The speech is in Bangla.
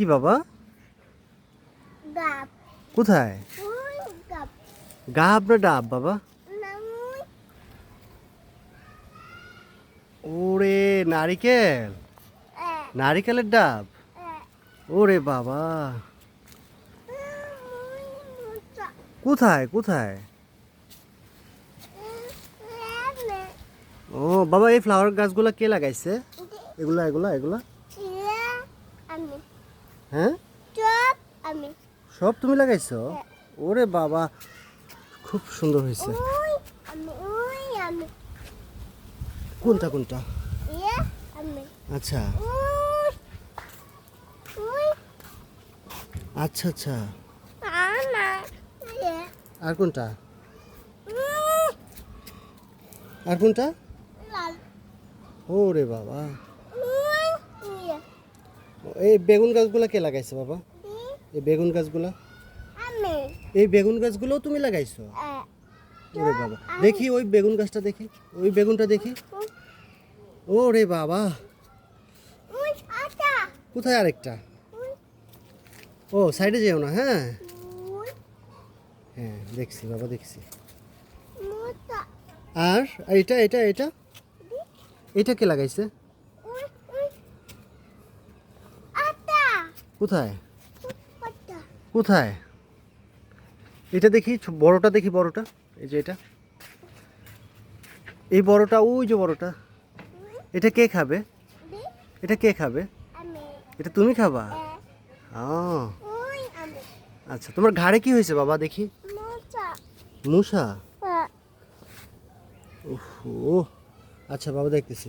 কি বাবা? কোথায়? গাব। না ডাব বাবা? ওরে নারিকেল। নারিকেলের ডাব? ওরে বাবা। কোথায় কোথায়? ও বাবা এই ফ্লাওয়ার গাছগুলো কে লাগাইছে? এগুলা এগুলা এগুলা? হ্যাঁ? চপ আমি। সব তুমি লাগাইছো? ওরে বাবা খুব সুন্দর হয়েছে। কোনটা কোনটা? আচ্ছা। ওই ওই। আচ্ছা আচ্ছা। আর কোনটা? আর কোনটা? ওরে বাবা। ইয়া এই বেগুন গাছগুলো কে লাগাইছে বাবা? এই বেগুন গাছগুলো? আমি। এই বেগুন গাছগুলো তুমি লাগাইছো? ওরে বাবা। দেখি ওই বেগুন গাছটা দেখি ওই বেগুনটা দেখি। ওরে বাবা। কোথায় আরেকটা? ও সাইডে যেও না হ্যাঁ? হ্যাঁ দেখছি বাবা দেখছি। আর আর এটা এটা এটা? এটা কে লাগাইছে ওই ওই আটা কোথায়? কোথায়? এটা দেখি বড়টা দেখি বড়টা। এই যে এটা। এই বড়টা ওই যে বড়টা। এটা কে খাবে? এটা কে খাবে? এটা তুমি খাবা? আমি। আচ্ছা তোমার ঘাড়ে কি হয়েছে বাবা দেখি? মোটা মুসা ও। আচ্ছা বাবা দেখতেছি।